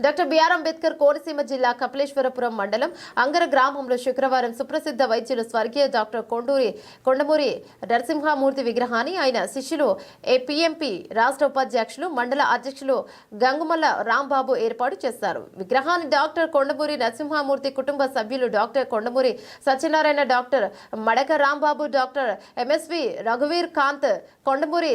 Doctor BR Ambedkar Konaseema జిల్లా కపిలేశ్వరపురం మండలం అంగర గ్రామంలో శుక్రవారం సుప్రసిద్ధ వైద్యులు స్వర్గీయ డాక్టర్ కొండూరి కొండమూరి నరసింహమూర్తి విగ్రహాన్ని ఆయన శిష్యులు ఏపీఎంపీ రాష్ట్ర ఉపాధ్యక్షులు మండల అధ్యక్షులు గంగుమల్ల రాంబాబు ఏర్పాటు చేశారు. విగ్రహాన్ని డాక్టర్ కొండమూరి నరసింహమూర్తి కుటుంబ సభ్యులు doctor Kondamuri Satyanarayana doctor Madaka Rambabu doctor M S V రఘువీర్ Kanth Kondamuri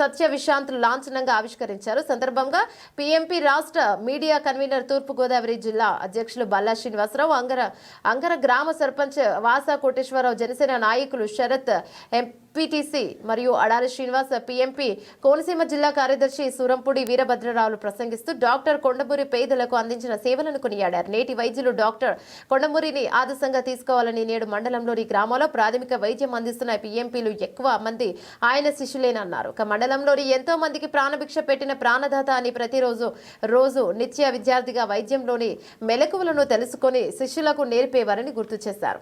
Satya Vishanth లాంఛనంగా ఆవిష్కరించారు. సందర్భంగా పీఎంపీ రాష్ట్ర మీడియా కన్వీనర్ తూర్పుగోదావరి జిల్లా అధ్యక్షులు బల్లా శ్రీనివాసరావు అంగర అంగర గ్రామ సర్పంచ్ వాసా కోటేశ్వరరావు జనసేన నాయకులు శరత్ ఎం ఎంపీటీసీ మరియు అడారి శ్రీనివాస్ పీఎంపీ కోనసీమ జిల్లా కార్యదర్శి సూరంపూడి వీరభద్రరావులు ప్రసంగిస్తూ డాక్టర్ కొండమూరి పేదలకు అందించిన సేవలను కొనియాడారు. నేటి వైద్యులు డాక్టర్ కొండమూరిని ఆదర్శంగా తీసుకోవాలని నేడు మండలంలోని గ్రామాల్లో ప్రాథమిక వైద్యం అందిస్తున్న పీఎంపీలు ఎక్కువ మంది ఆయన శిష్యులేనన్నారు. ఇక మండలంలోని ఎంతో మందికి ప్రాణభిక్ష పెట్టిన ప్రాణదాత అని ప్రతిరోజు రోజు నిత్య విద్యార్థిగా వైద్యంలోని మెలకువలను తెలుసుకొని శిష్యులకు నేర్పేవారని గుర్తు చేశారు.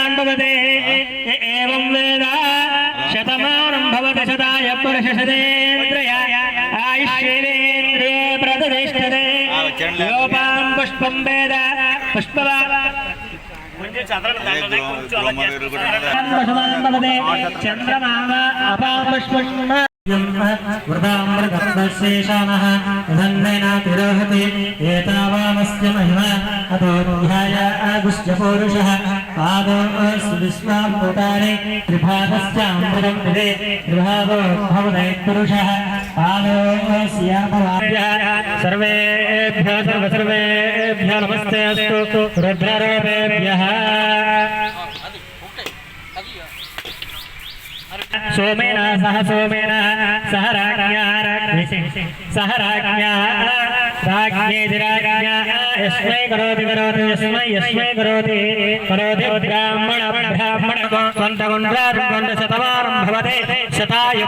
య ఏవం వేద శతమానం భవతి శతాయ పురుష శతేంద్రియ ఆయుష్యేంద్రియే ప్రతిష్టతే యోపాం పుష్పం వేద పుష్పవాన్ పశుమాన్ భవతే చంద్రమామ అపాం పుష్పం వృతామృతశేషానः ధన్నేన తిరోహతి आदोस्विश्वाभूतानि भवदयत्पुरुषः नमस्ते अस्तु रुद्ररूपेभ्यः। सोमेन सह सोमेन सह राज्ञा सह राज्ञा। సోమేన సహ సోమేన సహ రాజ్ఞా సహ రాజ్ఞా రాజ్ఞేతి రాజ్ఞా యస్మై కరోతి కరోతి యస్మై యస్మై కరోతి కరోతి బ్రాహ్మణ బ్రాహ్మణ కొంత శతమానం భవతే శతాయు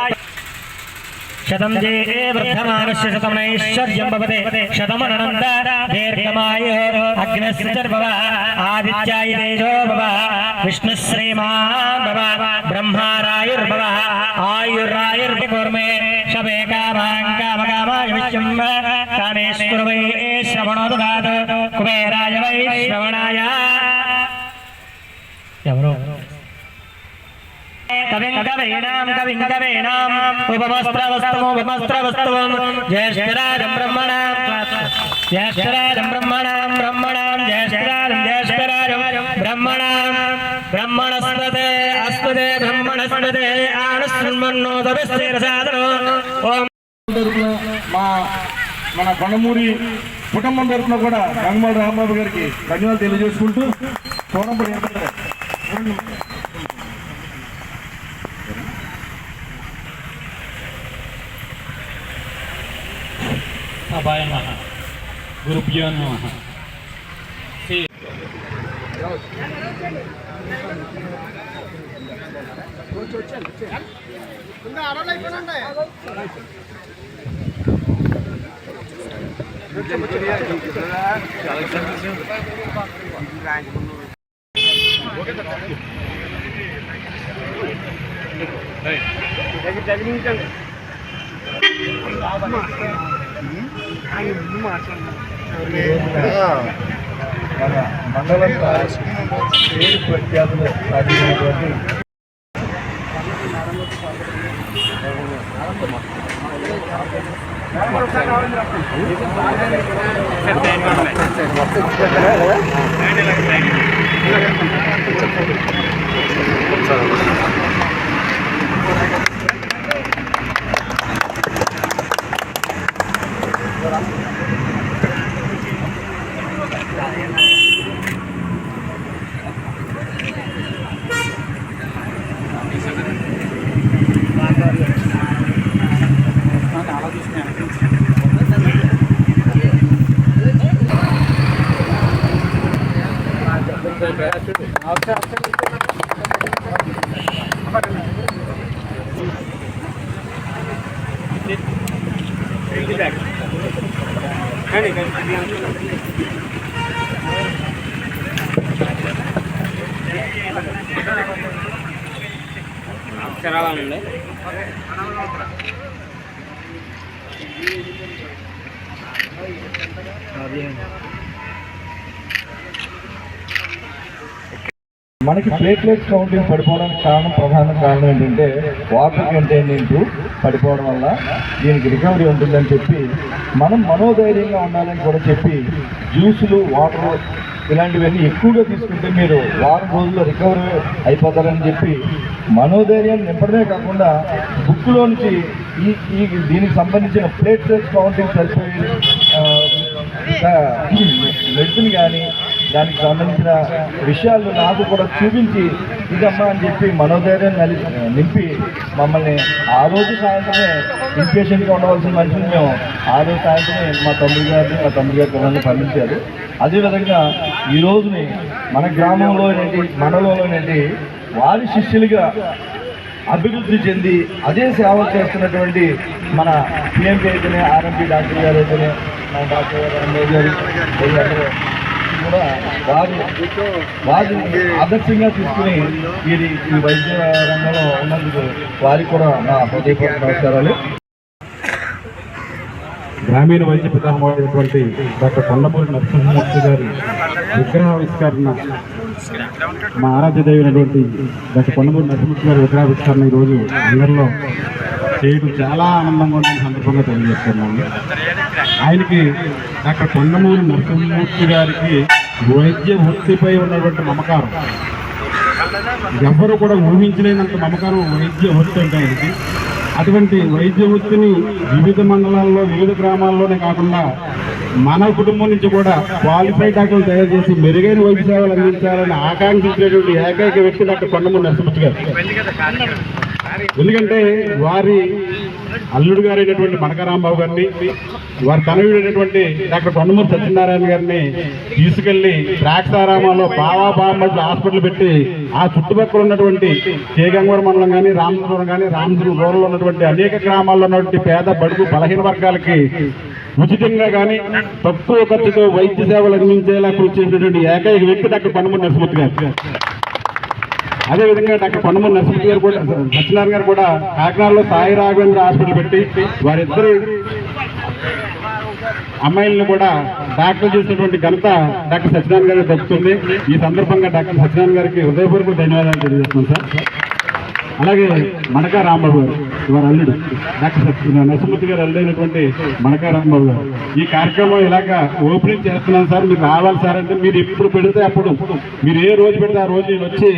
శతం జే వర్ధమానస్య శతమైశ్వర్యం భవతే శతమనంద దీర్ఘమాయు అగ్నిశ్చర్భవ ఆదిత్యాయ శ్రవణో దదాత్ కుబేరాయ వై శ్రవణాయ ఎవరో? కవిం కవీనాం కవిం కవీనాం ఉపమస్త్రవస్తమోపమస్త్రవస్తవం జ్యేష్ఠరాజం బ్రహ్మణాం జ్యేష్ఠరాజం బ్రహ్మణాం బ్రహ్మణాం జ్యేష్ఠరాజం జ్యేష్ఠరాజం బ్రహ్మణాం అస్పదే ఓం మా మన కొండమూరి కుటుంబం తరఫున కూడా గంగమాల రామబాబు గారికి ధన్యవాదాలు తెలియజేసుకుంటూ కోనంపడి సభాయ నమ. గురుభ్యో నమ. మన మండలం పేరు ప్రఖ్యాతులు సాధించినటువంటి ఆరంభ చెప్పండి అక్షరాలా ఉంది అదే మనకి ప్లేట్లెట్స్ కౌంటింగ్ పడిపోవడానికి కారణం ప్రధాన కారణం ఏంటంటే వాటర్ కంటైన్మెంట్ పడిపోవడం వల్ల దీనికి రికవరీ ఉంటుందని చెప్పి మనం మనోధైర్యంగా ఉండాలని కూడా చెప్పి జ్యూసులు వాటర్ ఇలాంటివన్నీ ఎక్కువగా తీసుకుంటే మీరు వారం రోజుల్లో రికవరీ అయిపోతారని చెప్పి మనోధైర్యాన్ని నింపడమే కాకుండా బుక్లో నుంచి ఈ ఈ దీనికి సంబంధించిన ప్లేట్లెట్స్ కౌంటింగ్ సరిపోయి మెడిసిన్ కానీ దానికి సంబంధించిన విషయాలు నాకు కూడా చూపించి ఇదమ్మా అని చెప్పి మనోధైర్యం నలి నింపి మమ్మల్ని ఆ రోజు సాయంత్రమే ఇన్పేషెంట్గా ఉండవలసిన మనిషిని మేము ఆ రోజు సాయంత్రమే మా తమ్ముడు గారిని మా తమ్ముడు గారి పిల్లల్ని పంపించారు. అదేవిధంగా ఈ రోజుని మన గ్రామంలో ఏంటి మండలంలోనేంటి వారి శిష్యులుగా అభివృద్ధి చెంది అదే సేవలు చేస్తున్నటువంటి మన పిఎంపీ అయితేనే ఆర్ఎంపీ డాక్టర్ గారు అయితేనే మన డాక్టర్ గారు ఎంఏ గారు కూడా వారు వారు ఆదర్శంగా తీసుకుని ఇది ఈ వైద్య రంగంలో ఉన్నందుకు వారికి కూడా నా హృదయపూర్వక నమస్కారాలు. గ్రామీణ వైద్య పితామహుడైనటువంటి డాక్టర్ కొండపూరి నరసింహమూర్తి గారి విగ్రహావిష్కరణ మా ఆరాధ్య దైవమైనటువంటి డాక్టర్ కొండపూరి నరసింహమూర్తి గారి విగ్రహావిష్కరణ ఈరోజు అందరిలో చేయడం చాలా ఆనందంగా ఉన్న సందర్భంగా తెలియజేస్తున్నాను. ఆయనకి డాక్టర్ కొండమూరి నరసింహమూర్తి గారికి వైద్య వృత్తిపై ఉన్నటువంటి మమకారం. ఎవ్వరూ కూడా ఊహించలేనంత మమకారం వైద్య వృత్తి అంటే ఆయనకి. అటువంటి వైద్య వృత్తిని వివిధ మండలాల్లో వివిధ గ్రామాల్లోనే కాకుండా మన కుటుంబం నుంచి కూడా క్వాలిఫైడ్ డాక్టర్లు తయారు చేసి మెరుగైన వైద్య సేవలు అందించాలని ఆకాంక్షించినటువంటి ఏకైక వ్యక్తి డాక్టర్ కొండమూరి నరసింహ గారు. ఎందుకంటే వారి అల్లుడు గారైనటువంటి మనకరాంబాబు గారిని వారి తనయుడైనటువంటి డాక్టర్ కొండమూరి సత్యనారాయణ గారిని తీసుకెళ్ళి ద్రాక్షారామంలో బావా బామ్మట్లు హాస్పిటల్ పెట్టి ఆ చుట్టుపక్కల ఉన్నటువంటి కేగంగూర మండలం కానీ రామదురం కానీ రామదురం రూరల్ ఉన్నటువంటి అనేక గ్రామాల్లో ఉన్నటువంటి పేద బడుగు బలహీన వర్గాలకి ఉచితంగా కానీ తక్కువ ఖర్చుతో వైద్య సేవలు అందించేలా కృషి చేసినటువంటి ఏకైక వ్యక్తి డాక్టర్ కొండమూరి నరసింహ గారు. అదేవిధంగా డాక్టర్ పనుమూరు నరసింహ గారు కూడా సత్యనారాయణ గారు కూడా కాకినాడలో సాయి రాఘవేంద్ర హాస్పిటల్ పెట్టి వారిద్దరు అమ్మాయిలను కూడా డాక్టర్ చేసినటువంటి ఘనత డాక్టర్ సత్యనారాయణ గారికి దక్కుతుంది. ఈ సందర్భంగా డాక్టర్ సత్యనారాయణ గారికి హృదయపూర్వక ధన్యవాదాలు తెలియజేస్తున్నాం సార్. అలాగే మణకా రాంబాబు గారు వారి అల్లుడు. డాక్టర్ నరసింహతి గారు అల్లుడైనటువంటి మణకా రాంబాబు గారు. ఈ కార్యక్రమం ఇలాగ ఓపెనింగ్ చేస్తున్నాను సార్ మీరు రావాలి సార్ అంటే మీరు ఎప్పుడు పెడితే అప్పుడు. మీరు ఏ రోజు పెడితే ఆ రోజు నేను వచ్చి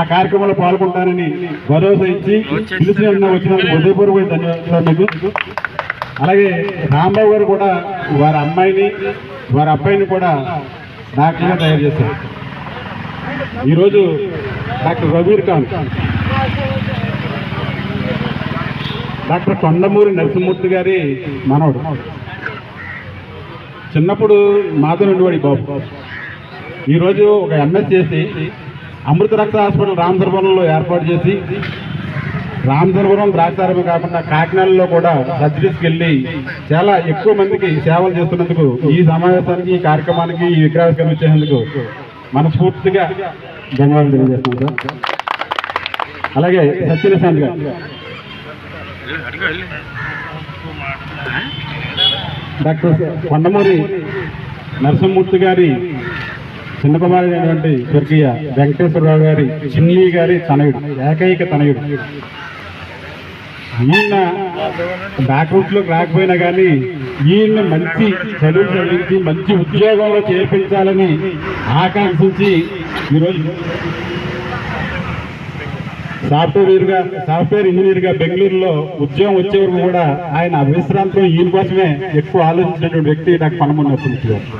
ఆ కార్యక్రమంలో పాల్గొంటానని భరోసా ఇచ్చి పిలిచిన వచ్చినందుకు హృదయపూర్వక ధన్యవాదాలు మీకు. అలాగే రాంబాబు గారు కూడా వారి అమ్మాయిని వారి అబ్బాయిని కూడా డాక్టర్గా తయారు చేశారు. ఈరోజు డాక్టర్ రబీర్ ఖాన్ డాక్టర్ కొండమూరి నరసింహమూర్తి గారి మనవడు. చిన్నప్పుడు మాతో ఉండేవాడి బాబు. ఈరోజు ఒక ఎంఎస్ చేసి అమృత రక్త హాస్పిటల్ రామధర్వరంలో ఏర్పాటు చేసి రామధర్వరం ద్రాక్షారమే కాకుండా కాకినాడలో కూడా సర్జరీస్కి వెళ్ళి చాలా ఎక్కువ మందికి సేవలు చేస్తున్నందుకు ఈ సమావేశానికి ఈ కార్యక్రమానికి ఈ విగ్రహావిష్కరణ ఇచ్చేందుకు మనస్ఫూర్తిగా ధన్యవాదాలు తెలియజేస్తున్నాం సార్. అలాగే సత్యనశాంత్ గారు. డాక్టర్ కొండమూరి నరసింహమూర్తి గారి చిన్న కుమారుడైనటువంటి స్వర్గీయ వెంకటేశ్వరరావు గారి చిన్ని గారి తనయుడు ఏకైక తనయుడు. ఈయన బ్యాక్రూట్లోకి రాకపోయినా కానీ ఈయన మంచి చదువు చదివించి మంచి ఉద్యోగంలో చేర్పించాలని ఆకాంక్షించి ఈరోజు సాఫ్ట్వేర్గా సాఫ్ట్వేర్ ఇంజనీర్గా బెంగళూరులో ఉద్యోగం వచ్చే వరకు కూడా ఆయన విశ్రాంతిలో ఈయన కోసమే ఎక్కువ ఆలోచించినటువంటి వ్యక్తి నాకు పనమూరి